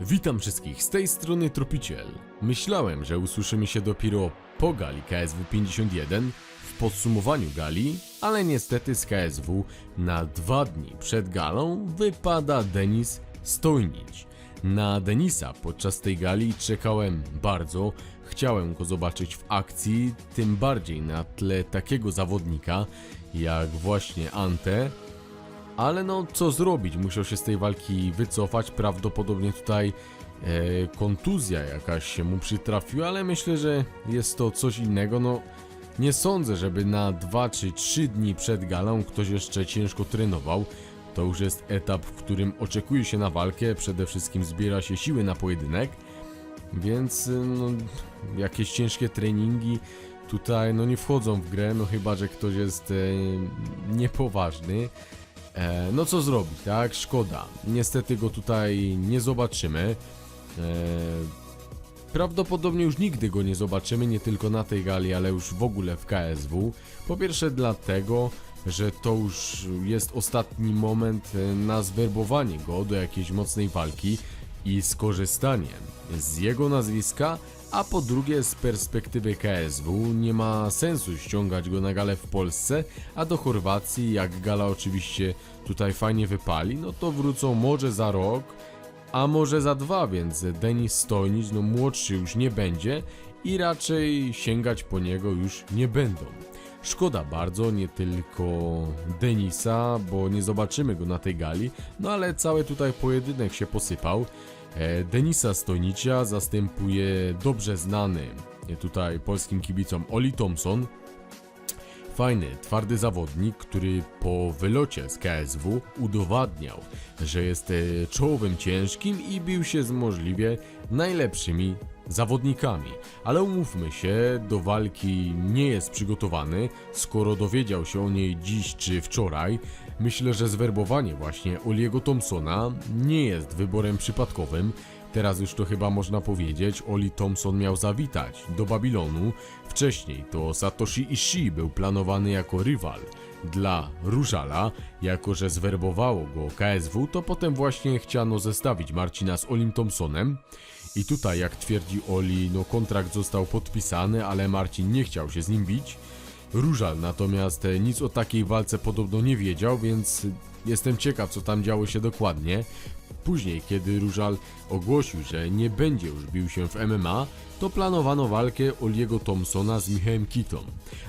Witam wszystkich, z tej strony Tropiciel. Myślałem, że usłyszymy się dopiero po gali KSW 51 w podsumowaniu gali, ale niestety z KSW na dwa dni przed galą wypada Denis Stojnić. Na Denisa podczas tej gali czekałem bardzo, chciałem go zobaczyć w akcji, tym bardziej na tle takiego zawodnika jak właśnie Ante, ale no, co zrobić? Musiał się z tej walki wycofać. Prawdopodobnie tutaj e, kontuzja jakaś się mu przytrafiła, ale myślę, że jest to coś innego. No, nie sądzę, żeby na 2 czy 3 dni przed galą ktoś jeszcze ciężko trenował. To już jest etap, w którym oczekuje się na walkę, przede wszystkim zbiera się siły na pojedynek, więc y, no, jakieś ciężkie treningi tutaj no nie wchodzą w grę, no chyba, że ktoś jest e, niepoważny. E, no co zrobić, tak? Szkoda. Niestety go tutaj nie zobaczymy. E, prawdopodobnie już nigdy go nie zobaczymy, nie tylko na tej gali, ale już w ogóle w KSW. Po pierwsze dlatego, że to już jest ostatni moment e, na zwerbowanie go do jakiejś mocnej walki i skorzystanie z jego nazwiska, a po drugie z perspektywy KSW nie ma sensu ściągać go na galę w Polsce, a do Chorwacji jak gala oczywiście tutaj fajnie wypali, no to wrócą może za rok, a może za dwa, więc Denis Stojnic, no młodszy już nie będzie i raczej sięgać po niego już nie będą. Szkoda bardzo, nie tylko Denisa, bo nie zobaczymy go na tej gali, no ale cały tutaj pojedynek się posypał. E, Denisa Stojnicia zastępuje dobrze znany e, tutaj polskim kibicom Oli Thompson, Fajny, twardy zawodnik, który po wylocie z KSW udowadniał, że jest e, czołowym ciężkim i bił się z możliwie najlepszymi zawodnikami. Ale umówmy się, do walki nie jest przygotowany, skoro dowiedział się o niej dziś czy wczoraj. Myślę, że zwerbowanie właśnie Oliego Thompsona nie jest wyborem przypadkowym. Teraz już to chyba można powiedzieć, Oli Thompson miał zawitać do Babilonu. Wcześniej to Satoshi Ishii był planowany jako rywal dla Różala, jako że zwerbowało go KSW, to potem właśnie chciano zestawić Marcina z Olim Thompsonem. I tutaj, jak twierdzi Oli, no kontrakt został podpisany, ale Marcin nie chciał się z nim bić. Różal natomiast e, nic o takiej walce podobno nie wiedział, więc jestem ciekaw, co tam działo się dokładnie. Później, kiedy Różal ogłosił, że nie będzie już bił się w MMA, to planowano walkę Oliego Thompsona z Michałem Kitą.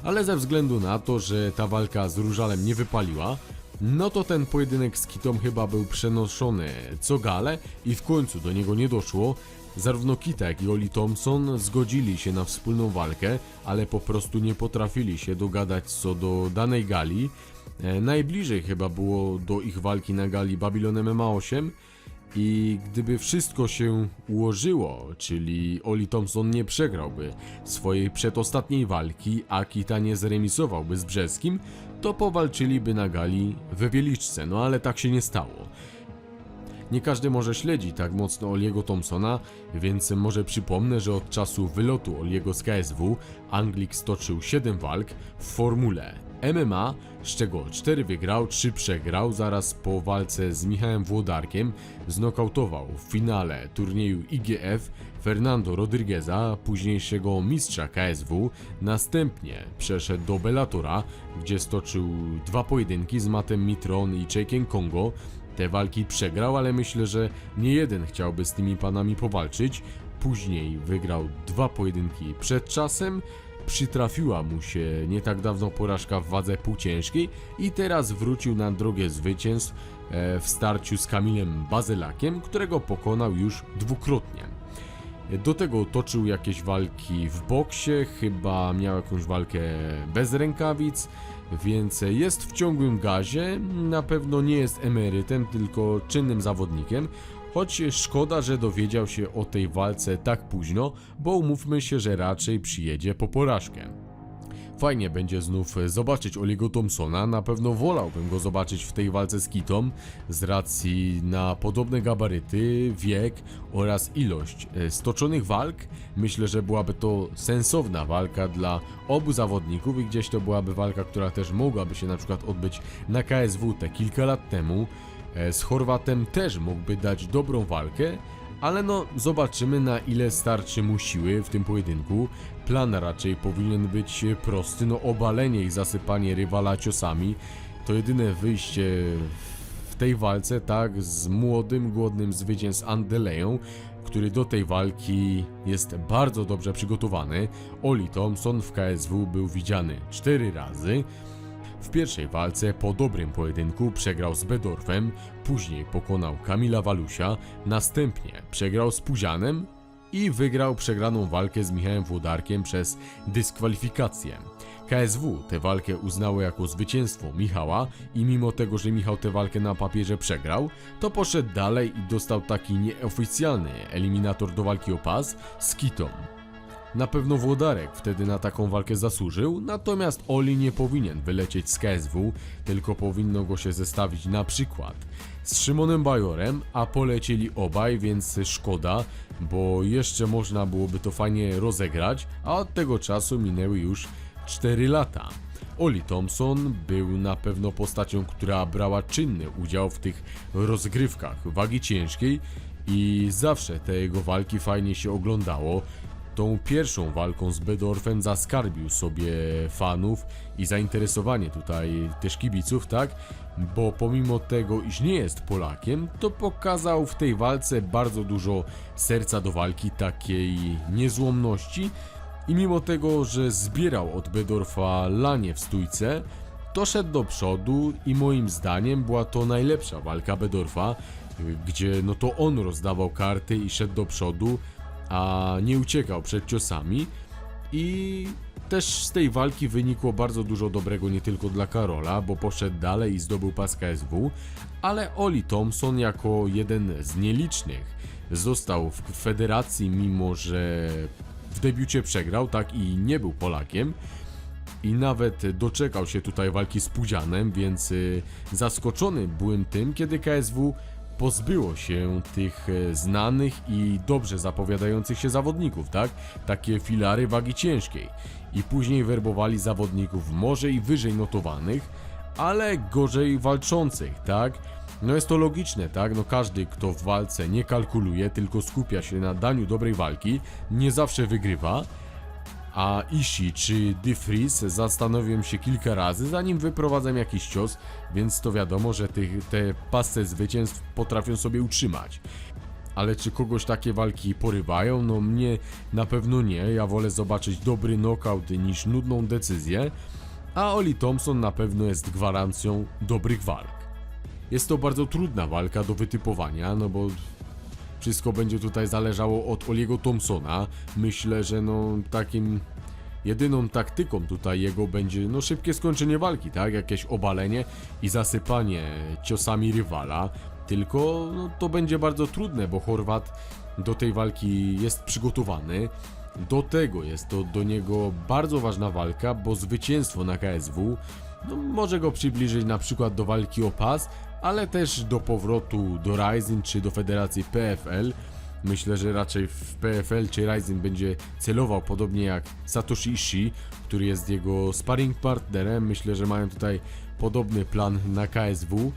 Ale ze względu na to, że ta walka z Różalem nie wypaliła, no to ten pojedynek z Kitą chyba był przenoszony co gale i w końcu do niego nie doszło. Zarówno Kita, jak i Oli Thompson zgodzili się na wspólną walkę, ale po prostu nie potrafili się dogadać co do danej gali. E, najbliżej chyba było do ich walki na gali Babylon MMA 8 i gdyby wszystko się ułożyło, czyli Oli Thompson nie przegrałby swojej przedostatniej walki, a Kita nie zremisowałby z Brzeskim, to powalczyliby na gali w Wieliczce, no ale tak się nie stało. Nie każdy może śledzi tak mocno Oliego Thompsona, więc może przypomnę, że od czasu wylotu Oliego z KSW Anglik stoczył 7 walk w formule MMA, z czego 4 wygrał, 3 przegrał. Zaraz po walce z Michałem Włodarkiem znokautował w finale turnieju IGF Fernando Rodrigueza, późniejszego mistrza KSW. Następnie przeszedł do Bellatora, gdzie stoczył dwa pojedynki z Matem Mitron i Jake'em Kongo. Te walki przegrał, ale myślę, że nie jeden chciałby z tymi panami powalczyć. Później wygrał dwa pojedynki przed czasem. Przytrafiła mu się nie tak dawno porażka w wadze półciężkiej i teraz wrócił na drogę zwycięstw e, w starciu z Kamilem Bazylakiem, którego pokonał już dwukrotnie. Do tego toczył jakieś walki w boksie, chyba miał jakąś walkę bez rękawic, więc jest w ciągłym gazie. Na pewno nie jest emerytem, tylko czynnym zawodnikiem. Choć szkoda, że dowiedział się o tej walce tak późno, bo umówmy się, że raczej przyjedzie po porażkę. Fajnie będzie znów zobaczyć Oliego Thompsona, na pewno wolałbym go zobaczyć w tej walce z Kitą z racji na podobne gabaryty, wiek oraz ilość e, stoczonych walk. Myślę, że byłaby to sensowna walka dla obu zawodników i gdzieś to byłaby walka, która też mogłaby się na przykład odbyć na KSW te kilka lat temu. E, Z Chorwatem też mógłby dać dobrą walkę, Ale no, zobaczymy na ile starczy mu siły w tym pojedynku. Plan raczej powinien być prosty, no obalenie i zasypanie rywala ciosami to jedyne wyjście w tej walce, tak, z młodym, głodnym zwycięzcą Andeleją, który do tej walki jest bardzo dobrze przygotowany. Oli Thompson w KSW był widziany 4 razy. W pierwszej walce po dobrym pojedynku przegrał z Bedorfem, później pokonał Kamila Walusia, następnie przegrał z Puzianem i wygrał przegraną walkę z Michałem Włodarkiem przez dyskwalifikację. KSW tę walkę uznało jako zwycięstwo Michała i mimo tego, że Michał tę walkę na papierze przegrał, to poszedł dalej i dostał taki nieoficjalny eliminator do walki o pas z Kitą. Na pewno Włodarek wtedy na taką walkę zasłużył, natomiast Oli nie powinien wylecieć z KSW, tylko powinno go się zestawić na przykład z Szymonem Bajorem, a polecieli obaj, więc szkoda, bo jeszcze można byłoby to fajnie rozegrać, a od tego czasu minęły już 4 lata. Oli Thompson był na pewno postacią, która brała czynny udział w tych rozgrywkach wagi ciężkiej i zawsze te jego walki fajnie się oglądało. Tą pierwszą walką z Bedorfem zaskarbił sobie fanów i zainteresowanie tutaj też kibiców, tak? Bo pomimo tego, iż nie jest Polakiem, to pokazał w tej walce bardzo dużo serca do walki, takiej niezłomności. I mimo tego, że zbierał od Bedorfa lanie w stójce, to szedł do przodu i moim zdaniem była to najlepsza walka Bedorfa, gdzie no to on rozdawał karty i szedł do przodu, a nie uciekał przed ciosami. I też z tej walki wynikło bardzo dużo dobrego nie tylko dla Karola, bo poszedł dalej i zdobył pas KSW, ale Oli Thompson jako jeden z nielicznych został w federacji mimo, że w debiucie przegrał, tak i nie był Polakiem. I nawet doczekał się tutaj walki z Pudzianem, więc y, zaskoczony byłem tym, kiedy KSW pozbyło się tych e, znanych i dobrze zapowiadających się zawodników, tak? Takie filary wagi ciężkiej. I później werbowali zawodników może i wyżej notowanych, ale gorzej walczących, tak? No jest to logiczne, tak? No każdy, kto w walce nie kalkuluje, tylko skupia się na daniu dobrej walki, nie zawsze wygrywa. A Ishi czy Dyfris zastanowiłem się kilka razy, zanim wyprowadzam jakiś cios, więc to wiadomo, że tych, te pasce zwycięstw potrafią sobie utrzymać. Ale czy kogoś takie walki porywają? No mnie na pewno nie. Ja wolę zobaczyć dobry knockout niż nudną decyzję. A Oli Thompson na pewno jest gwarancją dobrych walk. Jest to bardzo trudna walka do wytypowania, no bo wszystko będzie tutaj zależało od Oliego Thompsona. Myślę, że no takim jedyną taktyką tutaj jego będzie no szybkie skończenie walki, tak? Jakieś obalenie i zasypanie ciosami rywala. Tylko no, to będzie bardzo trudne, bo Chorwat do tej walki jest przygotowany. Do tego jest to do niego bardzo ważna walka, bo zwycięstwo na KSW no, może go przybliżyć na przykład do walki o pas, ale też do powrotu do Rising czy do federacji PFL. Myślę, że raczej w PFL czy Rising będzie celował podobnie jak Satoshi Ishii, który jest jego sparring partnerem. Myślę, że mają tutaj podobny plan na KSW.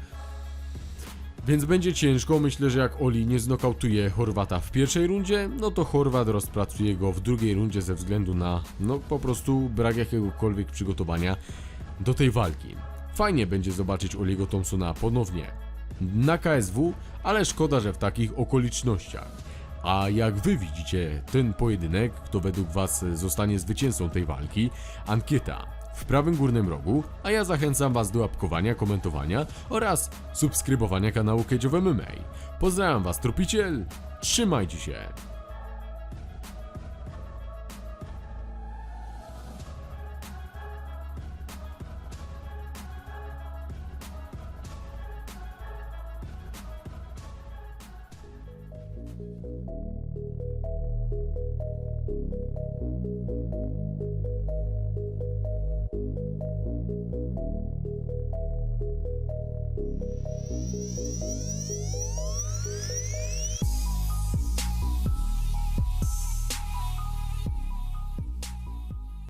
Więc będzie ciężko, myślę, że jak Oli nie znokautuje Chorwata w pierwszej rundzie, no to Chorwat rozpracuje go w drugiej rundzie ze względu na, no po prostu brak jakiegokolwiek przygotowania do tej walki. Fajnie będzie zobaczyć Oliego Thompsona ponownie na KSW, ale szkoda, że w takich okolicznościach. A jak wy widzicie ten pojedynek, kto według was zostanie zwycięzcą tej walki, ankieta w prawym górnym rogu, a ja zachęcam was do łapkowania, komentowania oraz subskrybowania kanału Cage of MMA. Pozdrawiam was, tropiciel, trzymajcie się! Música